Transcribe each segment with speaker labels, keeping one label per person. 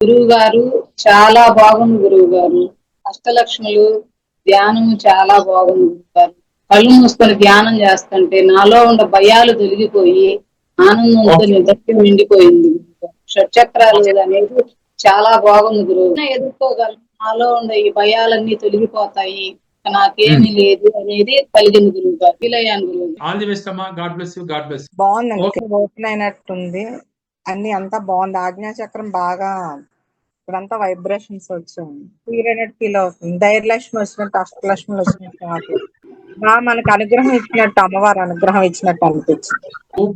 Speaker 1: గురువు గారు చాలా బాగుంది గురువు గారు అష్టలక్ష్ములు ధ్యానము చాలా బాగుంది గురువు గారు కళ్ళు మూసుకొని ధ్యానం చేస్తుంటే నాలో ఉన్న భయాలు తొలగిపోయి ఆనందంతో నిదర్శి నిండిపోయింది. షట్చక్రాలు అనేది చాలా బాగుంది గురువు ఎదుర్కోగలను. నాలో ఉన్న ఈ భయాలన్నీ తొలగిపోతాయి. నాకేమీ లేదు అనేది కలిగింది గురువు గారు ఫీల్ అయ్యాను గురువు గారు.
Speaker 2: ఆల్ ది బెస్ట్ అమ్మా God bless you God bless
Speaker 3: బాగుందండి
Speaker 2: ఓకే.
Speaker 3: ఓపెన్ అయినట్టుంది. అన్ని అంతా బాగుంది. ఆజ్ఞా చక్రం బాగా ఇక్కడంతా వైబ్రేషన్స్ వచ్చాయి. క్లియర్ ఫీల్ అవుతుంది. ధైర్యలక్ష్మి వచ్చినట్టు అష్టలక్ష్మి వచ్చినట్టు బాగా మనకు అనుగ్రహం ఇచ్చినట్టు అమ్మవారు అనుగ్రహం ఇచ్చినట్టు అనిపించింది.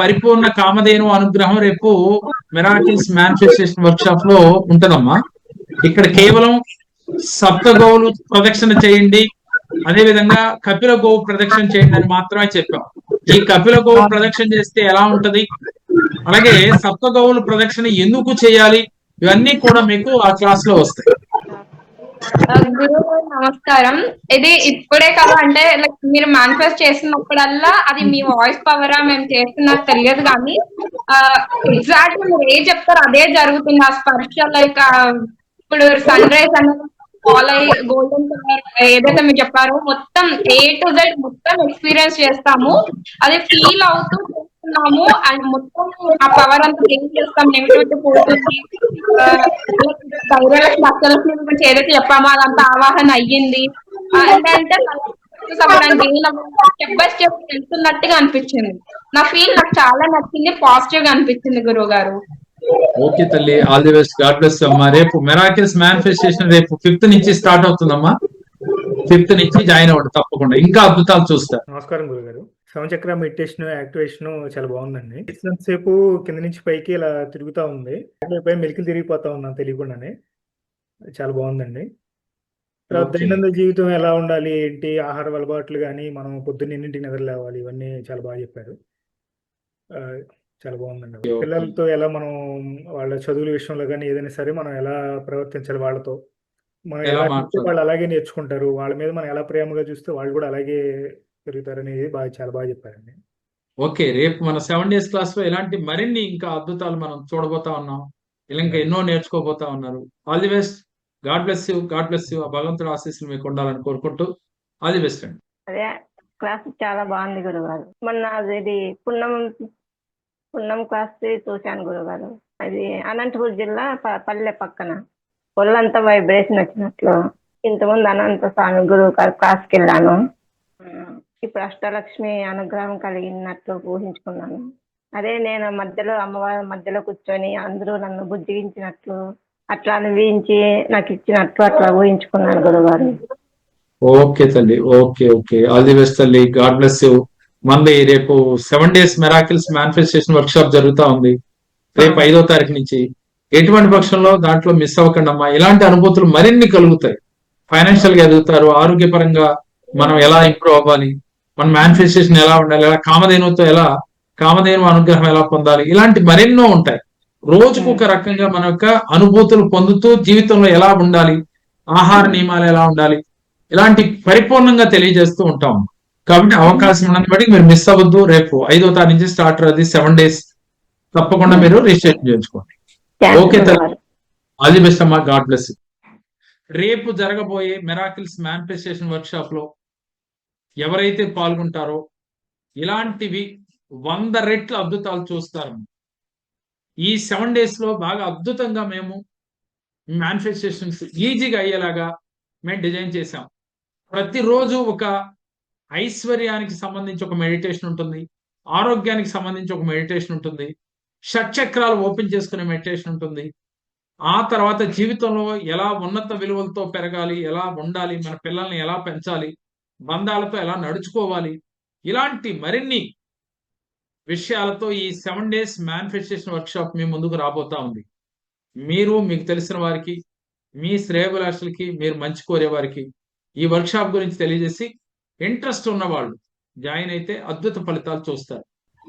Speaker 2: పరిపూర్ణ కామధేను అనుగ్రహం రేపు మెరాకిల్స్ మేనిఫెస్టేషన్ వర్క్ షాప్లో ఉంటదమ్మా. ఇక్కడ కేవలం సప్త గోవులు ప్రదక్షిణ చేయండి. అదే విధంగా కపిల గోవు ప్రదక్షిణ చేయండి అని మాత్రమే చెప్పాం. ఈ కపిల గోవు ప్రదక్షిణ చేస్తే ఎలా ఉంటది? అలాగే సప్త గోవులు ప్రదక్షిణ ఎందుకు చేయాలి? ఇవన్నీ కూడా మీకు ఆ క్లాస్లో వస్తాయి.
Speaker 4: నమస్కారం. ఇది ఇప్పుడే కదా అంటే లైక్ మీరు మేనిఫెస్ట్ చేసినప్పుడల్లా అది మీ వాయిస్ పవరా మేము చేస్తున్నది తెలియదు కానీ ఎగ్జాక్ట్ మీరు ఏ చెప్తారు అదే జరుగుతుంది. ఆ స్పర్శ లైక్ ఇప్పుడు సన్ రైజ్ అనేది ఫాల్ అయ్యి గోల్డెన్ కలర్ ఏదైతే మీరు చెప్పారో మొత్తం ఏ టు జెడ్ మొత్తం ఎక్స్పీరియన్స్ చేస్తాము. అది ఫీల్ అవుతూ చేస్తున్నాము. అండ్ మొత్తం ఆ పవర్ అంతా క్లీన్ చేస్తాం? నెగిటివిటీ పోతుంది ధైర్యాలకు లక్షలక్ష్మి గురించి ఏదైతే చెప్పామో అదంతా ఆవాహన అయ్యింది. ఏంటంటే స్టెప్ బై స్టెప్ వెళ్తున్నట్టుగా అనిపించింది. నా ఫీల్ నాకు చాలా నచ్చింది పాజిటివ్గా అనిపించింది గురువు గారు
Speaker 2: ఓకే తల్లి all the best God bless అమ్మా. రేపు మెరాకిల్స్ మేనిఫెస్టేషన్ రేపు ఫిఫ్త్ నుంచి స్టార్ట్ అవుతుందమ్మా. ఫిఫ్త్ నుంచి జాయిన్ అవ్వండి తప్పకుండా. ఇంకా అద్భుతాలు చూస్తారు
Speaker 5: నమస్కారం గురుగారు. శవచక్ర మెడిటేషన్ యాక్టివేషన్ చాలా బాగుందండి. సేపు కింద నుంచి పైకి ఇలా తిరుగుతా ఉంది. పై మెలికలు తిరిగిపోతా ఉన్నాను తెలియకుండానే. చాలా బాగుందండి. దైనందిన జీవితం ఎలా ఉండాలి? ఏంటి? ఆహార అలవాట్లు కానీ మనం పొద్దున్న ఎన్నింటికి నిద్ర లేవాలి? ఇవన్నీ చాలా బాగా చెప్పారు. చాలా బాగుందండి. పిల్లలతో ఎలా మనం వాళ్ళ చదువుల విషయంలో కానీ ఏదైనా సరే మనం ఎలా ప్రవర్తించాలి వాళ్ళతో? మనం
Speaker 2: ఎలా?
Speaker 5: వాళ్ళు అలాగే నేర్చుకుంటారు? వాళ్ళ మీద మనం ఎలా ప్రేమగా చూస్తే వాళ్ళు కూడా అలాగే పెరుగుతారు అనేది బాగా చాలా బాగా చెప్పారండి.
Speaker 2: ఓకే రేపు మన సెవెన్ డేస్ క్లాస్లో ఇలాంటి మరిన్ని ఇంకా అద్భుతాలు మనం చూడబోతా ఉన్నాం ఇలా ఇంకా ఎన్నో నేర్చుకోబోతా ఉన్నారు. All the best God bless you God bless you ఆ భగవంతుడు ఆశీస్సులు మీకు ఉండాలని కోరుకుంటూ ఆల్ ది బెస్ట్ అండి.
Speaker 6: అదే క్లాస్ చాలా బాగుంది గురుగారు. మొన్న అది ఇది పున్నం పున్నం క్లాస్ చూశాను గురుగారు. అది అనంతపురం జిల్లా పల్లె పక్కన. ఒళ్ళంతా వైబ్రేషన్ వచ్చినట్లు. ఇంతకుముందు అనంత స్వామి గురువు గారు క్లాస్కి వెళ్ళాను. ఇప్పుడు అష్టలక్ష్మి అనుగ్రహం కలిగినట్లు ఊహించుకున్నాను. అదే నేను మధ్యలో అమ్మవారి మధ్యలో కూర్చొని అందరూ నన్ను బుజ్జిగించినట్లు అట్లా అనుభవించి నాకు ఇచ్చినట్లు అట్లా ఊహించుకున్నాను గురుగారు.
Speaker 2: ఓకే తల్లి okay okay. All the best తల్లి. గాడ్ బ్లెస్ యూ మనది రేపు seven days miracles manifestation workshop జరుగుతా ఉంది. రేపు ఐదో తారీఖు నుంచి. ఎటువంటి పక్షంలో దాంట్లో మిస్ అవ్వకండి అమ్మా. ఇలాంటి అనుభూతులు మరిన్ని కలుగుతాయి. ఫైనాన్షియల్గా ఎదుగుతారు. ఆరోగ్యపరంగా మనం ఎలా ఇంప్రూవ్ అవ్వాలి? మన మేనిఫెస్టేషన్ ఎలా ఉండాలి ఎలా కామధేనుతో ఎలా కామధేను అనుగ్రహం ఎలా పొందాలి ఇలాంటి మరెన్నో ఉంటాయి. రోజుకు ఒక రకంగా మన యొక్క అనుభూతులు పొందుతూ జీవితంలో ఎలా ఉండాలి ఆహార నియమాలు ఎలా ఉండాలి ఇలాంటి పరిపూర్ణంగా తెలియజేస్తూ ఉంటాం. కాబట్టి అవకాశం ఉన్నది బట్టి మీరు మిస్ అవ్వద్దు. రేపు ఐదో తారీఖు నుంచి స్టార్ట్ అది సెవెన్ డేస్ తప్పకుండా మీరు రిజిస్ట్రేషన్ చేయించుకోండి. ఓకే ఆల్ ది బెస్ట్ అమ్మా. గాడ్ బ్లెస్ రేపు జరగబోయే మెరాకిల్స్ మేనిఫెస్టేషన్ వర్క్ షాప్లో ఎవరైతే పాల్గొంటారో ఇలాంటివి వంద రెట్ల అద్భుతాలు చూస్తారు. ఈ సెవెన్ డేస్లో బాగా అద్భుతంగా మేము మేనిఫెస్టేషన్స్ ఈజీగా అయ్యేలాగా మేము డిజైన్ చేసాం ప్రతిరోజు ఒక ఐశ్వర్యానికి సంబంధించి ఒక మెడిటేషన్ ఉంటుంది. ఆరోగ్యానికి సంబంధించి ఒక మెడిటేషన్ ఉంటుంది. షట్చక్రాలు ఓపెన్ చేసుకునే మెడిటేషన్ ఉంటుంది. ఆ తర్వాత జీవితంలో ఎలా ఉన్నత విలువలతో పెరగాలి ఎలా ఉండాలి మన పిల్లల్ని ఎలా పెంచాలి బంధాలతో ఎలా నడుచుకోవాలి? ఇలాంటి మరిన్ని విషయాలతో ఈ సెవెన్ డేస్ మ్యానిఫెస్టేషన్ వర్క్షాప్ మీ ముందుకు రాబోతా ఉంది. మీరు మీకు తెలిసిన వారికి మీ శ్రేయభిలాషులకి మీరు మంచి కోరే వారికి ఈ వర్క్ షాప్ గురించి తెలియజేసి ఇంట్రెస్ట్ ఉన్న వాళ్ళు జాయిన్ అయితే అద్భుత ఫలితాలు చూస్తారు.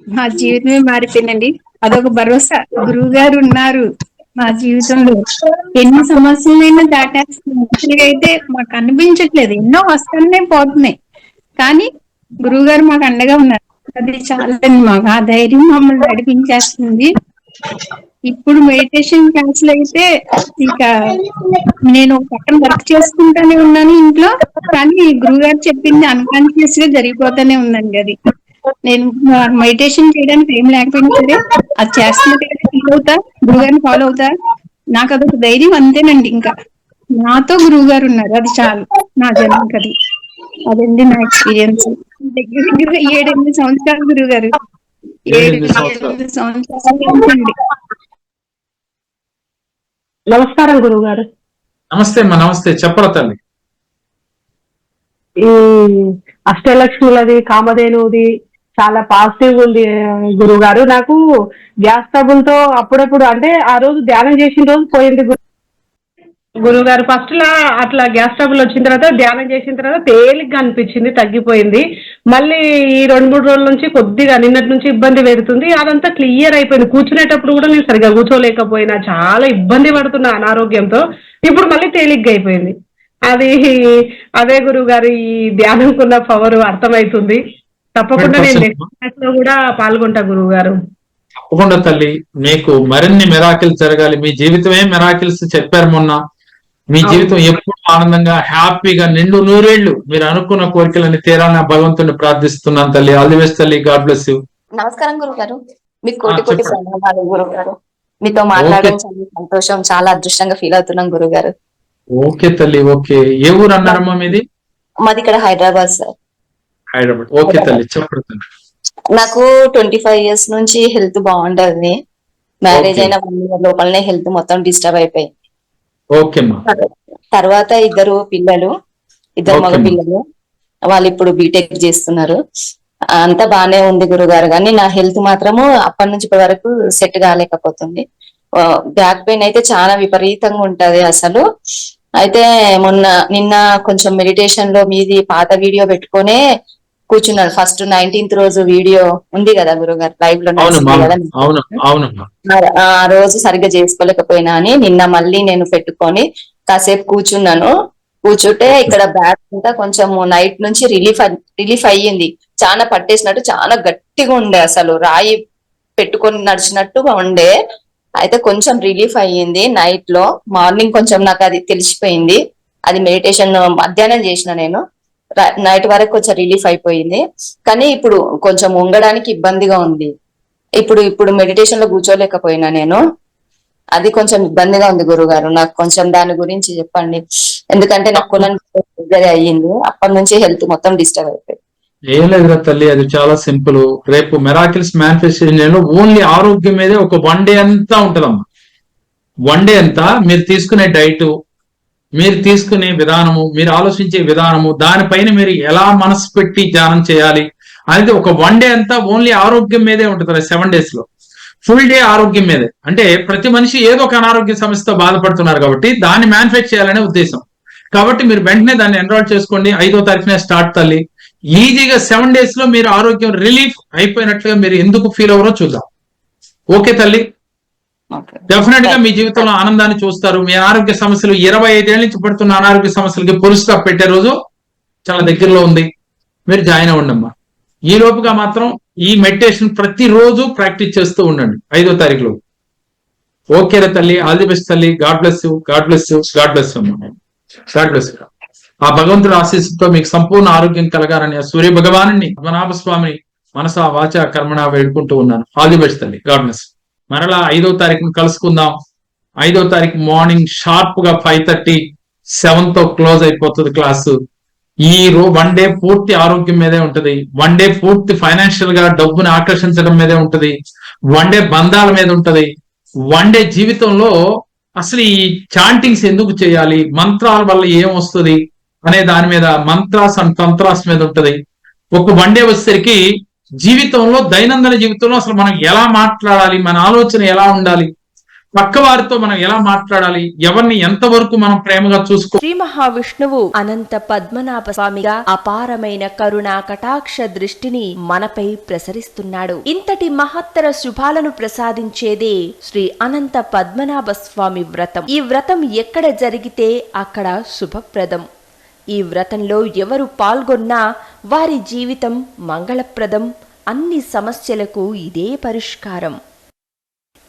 Speaker 7: మా జీవితమే మారిపోయిందండి. అదొక భరోసా. గురువు గారు ఉన్నారు. మా జీవితంలో ఎన్ని సమస్యలైనా దాటేస్తున్నారు అయితే మాకు అనిపించట్లేదు. ఎన్నో వస్తానే పోతున్నాయి. కానీ గురువు గారు మాకు అండగా ఉన్నారు. అది చాలండి మాకు. ఆ ధైర్యం మమ్మల్ని నడిపించేస్తుంది. ఇప్పుడు మెడిటేషన్ క్లాస్లో అయితే ఇక నేను ఒక పక్కన వర్క్ చేసుకుంటానే ఉన్నాను ఇంట్లో కానీ గురుగారు చెప్పింది అన్కాన్షియస్గా జరిగిపోతానే ఉందండి అది. నేను మెడిటేషన్ చేయడానికి ఏం లేకపోయినా సరే అది చేస్తున్నట్టుగా ఫీల్ అవుతా గురుగారిని ఫాలో అవుతా. నాకు అదొక ధైర్యం అంతేనండి ఇంకా. నాతో గురువు గారు ఉన్నారు అది చాలు. నా జన్మకి అది. అదండి నా ఎక్స్పీరియన్స్ దగ్గర దగ్గర ఏడెనిమిది సంవత్సరాలు గురువు గారు
Speaker 2: ఏడెనిమిది సంవత్సరాలు.
Speaker 8: నమస్కారం గురువు గారు
Speaker 2: నమస్తే అమ్మా నమస్తే. చెప్పరా తల్లి?
Speaker 8: ఈ అష్టలక్ష్ములది కామధేనుది చాలా పాజిటివ్ ఉంది గురువు గారు నాకు గ్యాస్ ట్రబుల్తో అప్పుడప్పుడు అంటే ఆ రోజు ధ్యానం చేసిన రోజు పోయింది గురువు గారు ఫస్ట్ లా అట్లా గ్యాస్ ట్రబుల్ వచ్చిన తర్వాత ధ్యానం చేసిన తర్వాత తేలిగ్గా అనిపించింది తగ్గిపోయింది. మళ్ళీ ఈ రెండు మూడు రోజుల నుంచి కొద్దిగా నిన్నటి నుంచి ఇబ్బంది పెడుతుంది. అదంతా క్లియర్ అయిపోయింది. కూర్చునేటప్పుడు కూడా నేను సరిగా కూర్చోలేకపోయినా చాలా ఇబ్బంది పడుతున్నా అనారోగ్యంతో. ఇప్పుడు మళ్ళీ తేలిగ్గా అయిపోయింది. అది అదే గురువు గారు ఈ ధ్యానంకున్న పవర్ అర్థమవుతుంది. తప్పకుండా నేను
Speaker 2: 100%
Speaker 8: నెక్స్ట్ క్లాస్లో కూడా పాల్గొంటా గురువు గారు
Speaker 2: తప్పకుండా తల్లి. మీకు మరిన్ని మెరాకిల్స్ జరగాలి. మీ జీవితమే మెరాకిల్స్ చెప్పారు మొన్న. మీ. జీవితం ఎప్పుడు ఆనందంగా హ్యాపీగా నిండు నూరేళ్ళు మీరు అనుకున్న కోరికలని తీరాలని భగవంతుని ప్రార్థిస్తున్నాను తల్లి. ఆల్ ది బెస్ట్ తల్లి. గాడ్ బ్లెస్ యూ
Speaker 9: నమస్కారం గురుగారు మీకు కోటి కోటి. ప్రణామాలు గురుగారు మీతో మాట్లాడడం చాలా సంతోషం చాలా అదృష్టంగా ఫీల్ అవుతున్నాం గురుగారు
Speaker 2: ఓకే తల్లి ఓకే. ఏ ఊరు అన్నారమ్మా మీది?
Speaker 9: మాది ఇక్కడ హైదరాబాద్ సార్.
Speaker 2: హైదరాబాద్ ఓకే తల్లి చెప్పండి. తల్లి
Speaker 9: నాకు ట్వంటీ ఫైవ్ ఇయర్స్ నుంచి హెల్త్ బాగుండదు. మ్యారేజ్. అయిన వన్ ఇయర్ లోపలనే హెల్త్ మొత్తం డిస్టర్బ్ అయిపోయి
Speaker 2: ఓకే అమ్మా
Speaker 9: తర్వాత ఇద్దరు పిల్లలు ఇద్దరు మగ. పిల్లలు వాళ్ళు ఇప్పుడు బీటెక్ చేస్తున్నారు. అంతా బానే ఉంది గురుగారు కానీ నా హెల్త్ మాత్రము అప్పటి నుంచి ఇప్పటి వరకు సెట్ కాలేకపోతుంది. బ్యాక్ పెయిన్ అయితే చాలా విపరీతంగా ఉంటది అసలు. అయితే మొన్న నిన్న కొంచెం మెడిటేషన్లో మీది పాత వీడియో పెట్టుకొనే కూర్చున్నాను ఫస్ట్ నైన్టీన్త్ రోజు వీడియో ఉంది కదా గురుగారు
Speaker 2: లైవ్లో
Speaker 9: ఆ రోజు సరిగ్గా చేసుకోలేకపోయినా అని నిన్న మళ్ళీ నేను పెట్టుకొని కాసేపు కూర్చున్నాను. కూర్చుంటే ఇక్కడ బ్యాక్ అంతా కొంచెం నైట్ నుంచి రిలీఫ్ రిలీఫ్ అయ్యింది. చాలా పట్టేసినట్టు చాలా గట్టిగా ఉండే అసలు. రాయి పెట్టుకొని నడిచినట్టుగా ఉండే. అయితే కొంచెం రిలీఫ్ అయ్యింది నైట్లో మార్నింగ్ కొంచెం నాకు అది తెలిసిపోయింది. అది మెడిటేషన్ మధ్యాహ్నం చేసిన నేను. నైట్ వరకు కొంచెం రిలీఫ్ అయిపోయింది. కానీ ఇప్పుడు కొంచెం ఉంగడానికి ఇబ్బందిగా ఉంది. ఇప్పుడు ఇప్పుడు మెడిటేషన్లో కూర్చోలేకపోయినా నేను. అది కొంచెం ఇబ్బందిగా ఉంది గురుగారు. నాకు కొంచెం దాని గురించి చెప్పండి. ఎందుకంటే నాకు కొనని అయ్యింది. అప్పటి నుంచి హెల్త్ మొత్తం డిస్టర్బ్ అయిపోయింది.
Speaker 2: ఏం లేదురా తల్లి అది చాలా సింపుల్. రేపు మెరాకిల్స్ మేనిఫెస్టేషన్ ఓన్లీ ఆరోగ్యం మీదే ఒక వన్ డే అంతా ఉంటదమ్మా. వన్ డే అంతా మీరు తీసుకునే డైట్ మీరు తీసుకునే విధానము మీరు ఆలోచించే విధానము దానిపైన మీరు ఎలా మనసు పెట్టి ధ్యానం చేయాలి? అనేది ఒక వన్ డే అంతా ఓన్లీ ఆరోగ్యం మీదే ఉంటుంది సెవెన్ డేస్లో. ఫుల్ డే ఆరోగ్యం మీదే. అంటే ప్రతి మనిషి ఏదో ఒక అనారోగ్య సమస్యతో బాధపడుతున్నారు కాబట్టి దాన్ని మ్యానుఫ్యాక్చర్ చేయాలనే ఉద్దేశం. కాబట్టి మీరు వెంటనే దాన్ని ఎన్రోల్ చేసుకోండి. ఐదో తారీఖునే స్టార్ట్ తల్లి. ఈజీగా సెవెన్ డేస్లో మీరు ఆరోగ్యం రిలీఫ్ అయిపోయినట్లుగా మీరు ఎందుకు ఫీల్ అవ్వరో చూద్దాం. ఓకే తల్లి? డెఫినెట్గా మీ జీవితంలో ఆనందాన్ని చూస్తారు. మీ అనారోగ్య సమస్యలు ఇరవై ఐదేళ్ళ నుంచి పడుతున్న అనారోగ్య సమస్యలకి పురుష పెట్టే రోజు చాలా దగ్గరలో ఉంది. మీరు జాయిన్ అవ్వండి అమ్మా. ఈ లోపుగా మాత్రం ఈ మెడిటేషన్ ప్రతిరోజు ప్రాక్టీస్ చేస్తూ ఉండండి. ఐదో తారీఖులో. ఓకే రే తల్లి. ఆల్ ది బెస్ట్ తల్లి. God bless you God bless you God bless you అమ్మా. గాడ్ బ్లెస్ యూ ఆ భగవంతుడి ఆశీస్సుతో మీకు సంపూర్ణ ఆరోగ్యం కలగాలని ఆ సూర్య భగవాను పద్మనాభ స్వామిని మనసా వాచ కర్మణ వేడుకుంటూ ఉన్నాను. ఆల్ ది బెస్ట్ తల్లి. గాడ్ బ్లెస్ మరలా ఐదో తారీఖున కలుసుకుందాం. ఐదో తారీఖు మార్నింగ్ షార్ప్గా ఫైవ్ థర్టీ సెవెన్తో క్లోజ్ అయిపోతుంది క్లాసు. ఈ రో వన్ డే పూర్తి ఆరోగ్యం మీదే ఉంటది. వన్ డే పూర్తి ఫైనాన్షియల్గా డబ్బుని ఆకర్షించడం మీదే ఉంటది. వన్ డే బంధాల మీద ఉంటది. వన్ డే జీవితంలో అసలు ఈ చాంటింగ్స్ ఎందుకు చేయాలి? మంత్రాల వల్ల ఏం వస్తుంది? అనే దాని మీద మంత్రాస్ అండ్ తంత్రాస్ మీద ఉంటది. ఒక వన్ డే వచ్చేసరికి జీవితంలో దైనందిన జీవితంలో అసలు మనం ఎలా మాట్లాడాలి మన ఆలోచన ఎలా ఉండాలి పక్క వారితో మనం ఎలా మాట్లాడాలి ఎవరిని ఎంతవరకు మనం ప్రేమగా చూసుకో
Speaker 10: శ్రీ మహావిష్ణువు అనంత పద్మనాభ స్వామిగా అపారమైన కరుణ కటాక్ష దృష్టిని మనపై ప్రసరిస్తున్నాడు. ఇంతటి మహత్తర శుభాలను ప్రసాదించేదే శ్రీ అనంత పద్మనాభ స్వామి వ్రతం. ఈ వ్రతం ఎక్కడ జరిగితే అక్కడ శుభప్రదం. ఈ వ్రతంలో ఎవరు పాల్గొన్నా వారి జీవితం మంగళప్రదం. అన్ని సమస్యలకు ఇదే పరిష్కారం.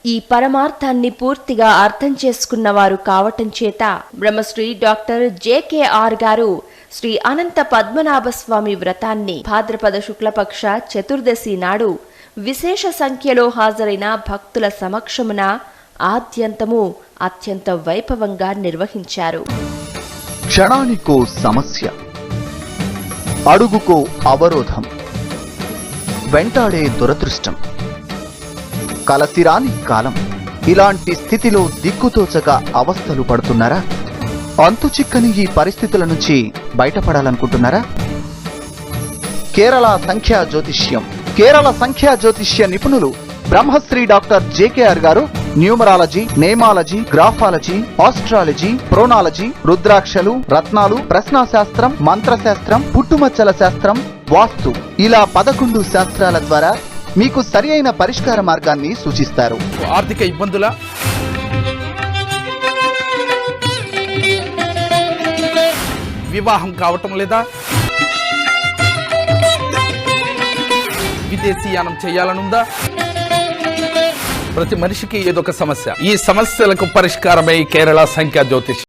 Speaker 10: ఈ పరమార్థాన్ని పూర్తిగా అర్థం చేసుకున్నవారు కావటం చేత బ్రహ్మశ్రీ డాక్టర్ జేకేఆర్ గారు శ్రీ అనంత పద్మనాభస్వామి వ్రతాన్ని భాద్రపద శుక్లపక్ష చతుర్దశి నాడు విశేష సంఖ్యలో హాజరైన భక్తుల సమక్షమున ఆద్యంతము అత్యంత వైభవంగా నిర్వహించారు.
Speaker 11: క్షణానికో సమస్య అడుగుకో అవరోధం వెంటాడే దురదృష్టం కలసిరాని కాలం. ఇలాంటి స్థితిలో దిక్కుతోచక అవస్థలు పడుతున్నారా? అంతు చిక్కని ఈ పరిస్థితుల నుంచి బయటపడాలనుకుంటున్నారా? కేరళ సంఖ్యా జ్యోతిష్యం కేరళ సంఖ్యా జ్యోతిష్య నిపుణులు బ్రహ్మశ్రీ డాక్టర్ జేకేఆర్ గారు numerology nameology graphology astrology pronology రుద్రాక్షలు రత్నాలు ప్రశ్నాశాస్త్రం మంత్రశాస్త్రం పుట్టుమచ్చల శాస్త్రం వాస్తు. ఇలా పదకొండు శాస్త్రాల ద్వారా మీకు సరి అయిన పరిష్కార మార్గాన్ని సూచిస్తారు.
Speaker 12: ఆర్థిక ఇబ్బందుల వివాహం కావటం లేదా? విదేశీయానం చేయాలనుందా? ప్రతి మనిషికి ఏదొక సమస్య. ఈ సమస్యలకు పరిష్కారమై కేరళ సంఖ్యా జ్యోతిష్